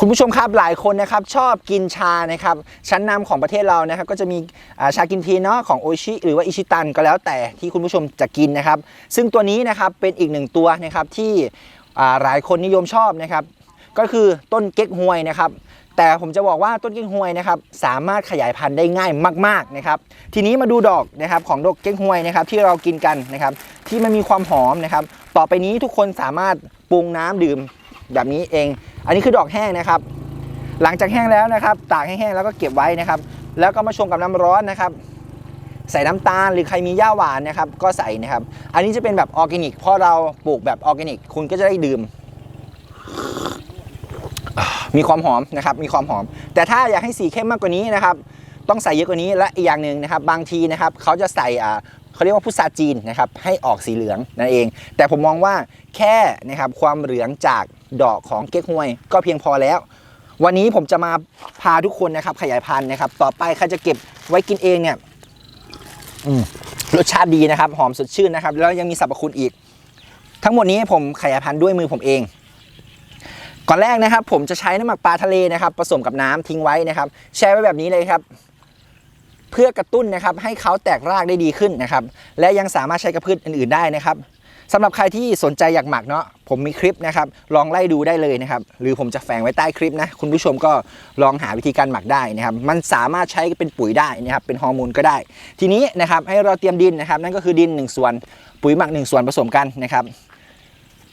คุณผู้ชมครับหลายคนนะครับชอบกินชานะครับชั้นนำของประเทศเรานะครับก็จะมีชากินทีเนาะของโอชิหรือว่าอิชิตันก็แล้วแต่ที่คุณผู้ชมจะกินนะครับ ซึ่งตัวนี้นะครับเป็นอีกหนึ่งตัวนะครับที่หลายคนนิยมชอบนะครับก็คือต้นเก๊กฮวยนะครับแต่ผมจะบอกว่าต้นเก๊กฮวยนะครับสามารถขยายพันธุ์ได้ง่ายมากๆนะครับทีนี้มาดูดอกนะครับของดอกเก๊กฮวยนะครับที่เรากินกันนะครับที่มันมีความหอมนะครับต่อไปนี้ทุกคนสามารถปรุงน้ำดื่ม แบบนี้เอง อันนี้คือดอกแห้งนะครับ หลังจากแห้งแล้วนะครับตากให้แห้งแล้วก็เก็บไว้นะครับ แล้วก็มาชงกับน้ำร้อนนะครับ ใส่น้ำตาลหรือใครมีหญ้าหวานนะครับ ก็ใส่นะครับ อันนี้จะเป็นแบบออร์แกนิกเพราะเราปลูกแบบออร์แกนิก คุณก็จะได้ดื่ม มีความหอมนะครับ มีความหอม แต่ถ้าอยากให้สีเข้มมากกว่านี้นะครับ ต้องใส่เยอะกว่านี้และอีกอย่างหนึ่งนะครับ บางทีนะครับเขาจะใส่เขาเรียกว่าพุทราจีนนะครับให้ออกสีเหลืองนั่นเอง แต่ผมมองว่าแค่นะครับความเหลืองจาก ดอกของเก๊กฮวย ก็เพียงพอแล้ว วันนี้ผมจะมาพาทุกคนนะครับขยายพันธุ์นะครับ ต่อไปใครจะเก็บไว้กินเองเนี่ยรสชาติดีนะครับ หอมสดชื่นนะครับ แล้วยังมีสรรพคุณอีก ทั้งหมดนี้ผมขยายพันธุ์ด้วยมือผมเอง ก่อนแรกนะครับ ผมจะใช้น้ำหมักปลาทะเลนะครับ ผสมกับน้ำทิ้งไว้นะครับ แช่ไว้แบบนี้เลยครับ เพื่อกระตุ้นนะครับ ให้เขาแตกรากได้ดีขึ้นนะครับ และยังสามารถใช้กับพืชอื่น ๆได้นะครับ สำหรับใครที่สนใจอยากหมักเนาะผมมีคลิปนะครับ ลองไล่ดูได้เลยนะครับ หรือผมจะแฝงไว้ใต้คลิปนะ คุณผู้ชมก็ลองหาวิธีการหมักได้นะครับ มันสามารถใช้เป็นปุ๋ยได้นะครับ เป็นฮอร์โมนก็ได้ ทีนี้นะครับให้เราเตรียมดินนะครับ นั่นก็คือดิน 1 ส่วน ปุ๋ยหมัก 1 ส่วนผสมกันนะครับ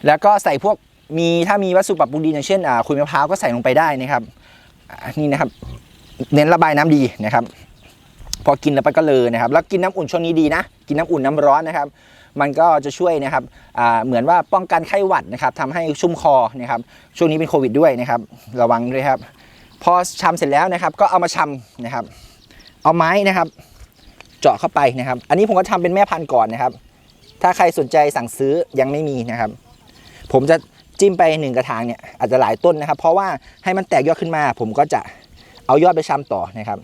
แล้วก็ใส่พวกมีถ้ามีวัสดุปรับปรุงดินอย่างเช่นอ่าขุยมะพร้าวก็ใส่ลงไปได้นะครับนี่นะครับ เน้นระบายน้ำดีนะครับ พอกินแล้วไปก็เลยนะครับ แล้วกินน้ำอุ่นช่วงนี้ดีนะ กินน้ำอุ่นน้ำร้อนนะครับ มันก็จะช่วยนะครับเหมือนว่าป้องกันไข้หวัดนะครับทำให้ชุ่มคอนะครับ ช่วงนี้เป็นโควิดด้วยนะครับ ระวังด้วยครับ พอชำเสร็จแล้วนะครับ ก็เอามาชำนะครับ เอาไม้นะครับ เจาะเข้าไปนะครับ อันนี้ผมก็ทำเป็นแม่พันธุ์ก่อนนะครับ ถ้าใครสนใจสั่งซื้อยังไม่มีนะครับ ผมจะจิ้มไปหนึ่งกระถางเนี่ยอาจจะหลายต้นนะครับ เพราะว่าให้มันแตกยอดขึ้นมา ผมก็จะเอายอดไปชำต่อนะครับ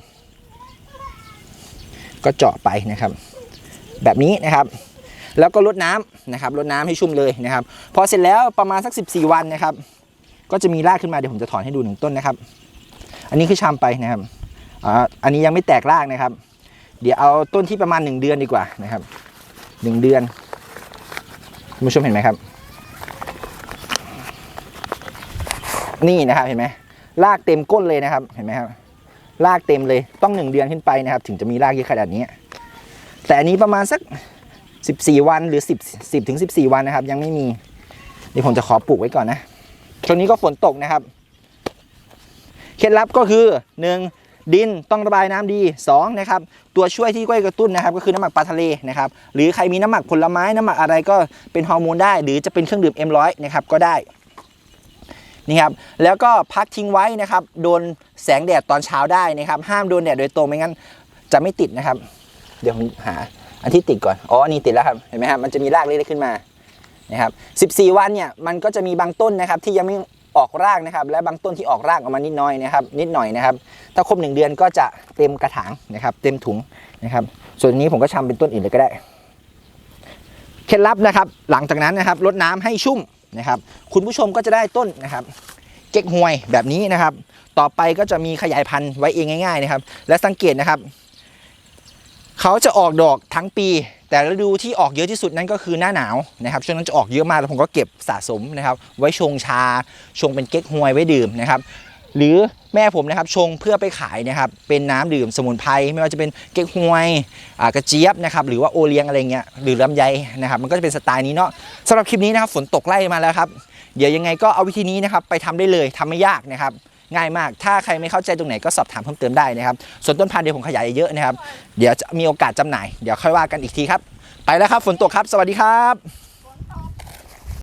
ก็เจาะไปนะครับ แบบนี้นะครับ แล้วก็รดน้ำนะครับรดน้ำให้ชุ่มเลยนะครับ พอเสร็จแล้วประมาณสัก 14 วันนะครับ ก็จะมีรากขึ้นมาเดี๋ยวผมจะถอนให้ดูหนึ่งต้นนะครับ อันนี้คือชำไปนะครับอันนี้ยังไม่แตกรากนะครับ เดี๋ยวเอาต้นที่ประมาณ 1 เดือนดีกว่านะครับ 1 เดือนคุณผู้ชมเห็นไหมครับ นี่นะครับเห็นไหมรากเต็มก้นเลยนะครับเห็นไหมครับ รากเต็มเลยต้องหนึ่งเดือนขึ้นไปนะครับ ถึงจะมีรากเยอะขนาดนี้ แต่อันนี้ประมาณสัก 14 วันหรือ 10 10ถึง14 วันนะครับ ยังไม่มีนี่ผมจะขอปลูกไว้ก่อนนะช่วงนี้ก็ฝนตกนะครับเคล็ดลับก็คือ 1. ดินต้องระบายน้ำดี 2. นะครับตัวช่วยที่ก้อยกระตุ้นนะครับ ก็คือน้ำหมักปลาทะเลนะครับหรือใครมีน้ำหมักผลไม้น้ำหมักอะไรก็เป็นฮอร์โมนได้ หรือจะเป็นเครื่องดื่ม M100 นะครับก็ได้ นี่ครับแล้วก็พักทิ้งไว้นะครับ โดนแสงแดดตอนเช้าได้นะครับ ห้ามโดนแดดโดยตรงไม่งั้นจะไม่ติดนะครับ เดี๋ยวผมหาอันที่ติดก่อนอ๋ออันนี้ติดแล้วครับเห็นไหมครับมันจะมีรากเล็กๆขึ้นมานะครับ14 วันเนี่ยมันก็จะมีบางต้นนะครับที่ยังไม่ออกรากนะครับ และบางต้นที่ออกรากออกมานิดหน้อยนะครับ นิดหน่อยนะครับ ถ้าครบหนึ่งเดือนก็จะเต็มกระถางนะครับ เต็มถุงนะครับ ส่วนนี้ผมก็ชำเป็นต้นอื่นเลยก็ได้เคล็ดลับนะครับ หลังจากนั้นนะครับรดน้ำให้ชุ่ม นะครับ คุณผู้ชมก็จะได้ต้นนะครับ เก๊กฮวยแบบนี้นะครับ ต่อไปก็จะมีขยายพันธุ์ไว้เองง่ายๆนะครับ และสังเกตนะครับ เขาจะออกดอกทั้งปี แต่ฤดูที่ออกเยอะที่สุดนั่นก็คือหน้าหนาวนะครับ ช่วงนั้นจะออกเยอะมากแล้วผมก็เก็บสะสมนะครับ ไว้ชงชา ชงเป็นเก๊กฮวยไว้ดื่มนะครับ หรือแม่ผมนะครับชงเพื่อไปขายนะครับเป็นน้ำดื่มสมุนไพรไม่ว่าจะเป็นเก๊กฮวยกระเจี๊ยบนะครับหรือว่าโอเลี้ยงอะไรเงี้ยหรือลำไยนะครับมันก็จะเป็นสไตล์นี้เนาะสำหรับคลิปนี้นะครับฝนตกไล่มาแล้วครับเดี๋ยวยังไงก็เอาวิธีนี้นะครับไปทำได้เลยทำไม่ยากนะครับง่ายมาก ถ้าใครไม่เข้าใจตรงไหนก็สอบถามเพิ่มเติมได้นะครับ ส่วนต้นพันธุ์เดี๋ยวผมขยายเยอะนะครับ เดี๋ยวจะมีโอกาสจำหน่าย เดี๋ยวค่อยว่ากันอีกทีครับ ไปแล้วครับ ฝนตกครับ สวัสดีครับ